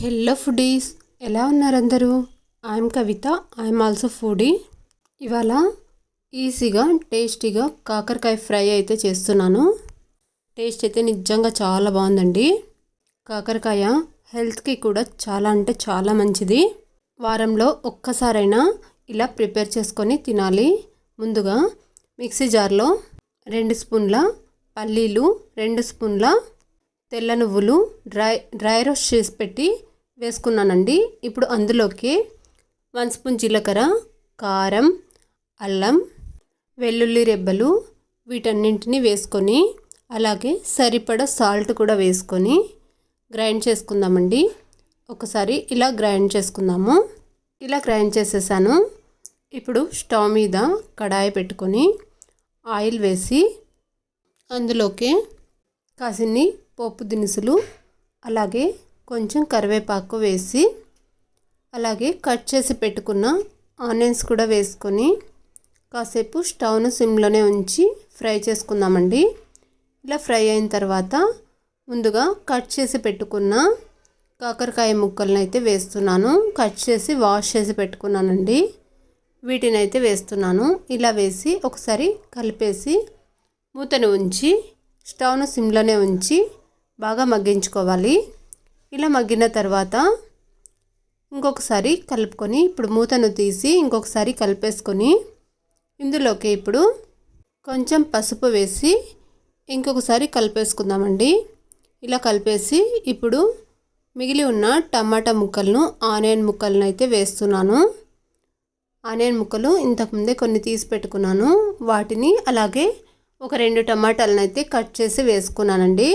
Hello foodies. ఎలా ఉన్నారు అందరూ I'm Kavitha. I'm also foodie. ఇవాళ ఈజీగా టేస్టీగా కాకరకాయ ఫ్రై అయితే చేస్తున్నాను. టేస్ట్ అయితే నిజంగా చాలా బాగుందండి. కాకరకాయ హెల్త్కి కూడా చాలా అంటే చాలా మంచిది. వారంలో ఒక్కసారైనా ఇలా ప్రిపేర్ చేసుకొని తినాలి. ముందుగా మిక్సీ జార్లో రెండు స్పూన్ల పల్లీలు రెండు స్పూన్ల తెల్ల నువ్వులు డ్రై డ్రై రోస్ట్ చేసి పెట్టి వేసుకున్నానండి. ఇప్పుడు అందులోకి వన్ స్పూన్ జీలకర్ర కారం అల్లం వెల్లుల్లి రెబ్బలు వీటన్నింటినీ వేసుకొని అలాగే సరిపడ సాల్ట్ కూడా వేసుకొని గ్రైండ్ చేసుకుందామండి. ఒకసారి ఇలా గ్రైండ్ చేసుకుందాము. ఇలా గ్రైండ్ చేసేసాను. ఇప్పుడు స్టవ్ మీద కడాయి పెట్టుకొని ఆయిల్ వేసి అందులోకి కాసిన్ని పోపు దినుసులు అలాగే కొంచెం కరివేపాకు వేసి అలాగే కట్ చేసి పెట్టుకున్న ఆనియన్స్ కూడా వేసుకొని కాసేపు స్టవ్ను సిమ్లోనే ఉంచి ఫ్రై చేసుకుందామండి. ఇలా ఫ్రై అయిన తర్వాత ముందుగా కట్ చేసి పెట్టుకున్న కాకరకాయ ముక్కలను అయితే వేస్తున్నాను. కట్ చేసి వాష్ చేసి పెట్టుకున్నానండి. వీటిని అయితే వేస్తున్నాను. ఇలా వేసి ఒకసారి కలిపేసి మూతను ఉంచి స్టవ్ను సిమ్లోనే ఉంచి బాగా మగ్గించుకోవాలి. ఇలా మగ్గిన తర్వాత ఇంకొకసారి కలుపుకొని ఇప్పుడు మూతను తీసి ఇంకొకసారి కలిపేసుకొని ఇందులోకి ఇప్పుడు కొంచెం పసుపు వేసి ఇంకొకసారి కలిపేసుకుందామండి. ఇలా కలిపేసి ఇప్పుడు మిగిలి ఉన్న టమాటా ముక్కలను ఆనియన్ ముక్కలను అయితే వేస్తున్నాను. ఆనియన్ ముక్కలు ఇంతకుముందే కొన్ని తీసి పెట్టుకున్నాను. వాటిని అలాగే ఒక రెండు టమాటాలను అయితే కట్ చేసి వేసుకున్నానండి.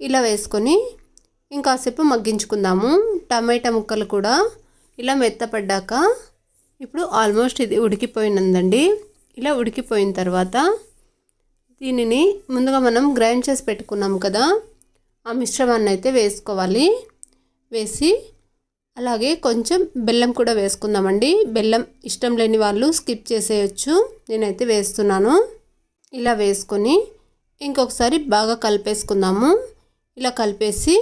ఇలా వేసుకొని ఇంకాసేపు మగ్గించుకుందాము. టమాటా ముక్కలు కూడా ఇలా మెత్తపడ్డాక ఇప్పుడు ఆల్మోస్ట్ ఇది ఉడికిపోయినందండి ఇలా ఉడికిపోయిన తర్వాత దీనిని ముందుగా మనం గ్రైండ్ చేసి పెట్టుకున్నాం కదా ఆ మిశ్రమాన్ని అయితే వేసుకోవాలి. వేసి అలాగే కొంచెం బెల్లం కూడా వేసుకుందామండి. బెల్లం ఇష్టం లేని వాళ్ళు స్కిప్ చేసేయచ్చు. నేనైతే వేస్తున్నాను. ఇలా వేసుకొని ఇంకొకసారి బాగా కలిపేసుకుందాము. ఇలా కలిపేసి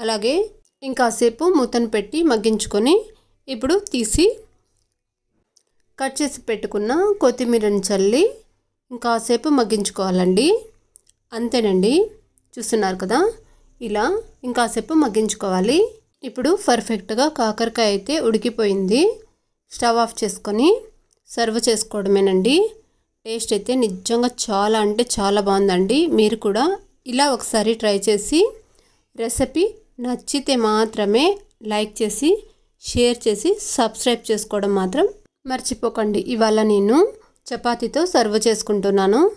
అలాగే ఇంకాసేపు మూతను పెట్టి మగ్గించుకొని ఇప్పుడు తీసి కట్ చేసి పెట్టుకున్న కొత్తిమీరని చల్లి ఇంకాసేపు మగ్గించుకోవాలండి. అంతేనండి. చూస్తున్నారు కదా? ఇలా ఇంకాసేపు మగ్గించుకోవాలి. ఇప్పుడు పర్ఫెక్ట్గా కాకరకాయ అయితే ఉడికిపోయింది. స్టవ్ ఆఫ్ చేసుకొని సర్వ్ చేసుకోవడమేనండి. టేస్ట్ అయితే నిజంగా చాలా అంటే చాలా బాగుందండి. మీరు కూడా ఇలా ఒకసారి ట్రై చేసి రెసిపీ నచ్చితే మాత్రమే లైక్ చేసి షేర్ చేసి సబ్స్క్రైబ్ చేసుకోవడం మాత్రం మర్చిపోకండి. ఇవాళ నేను చపాతీతో సర్వ్ చేసుకుంటున్నాను.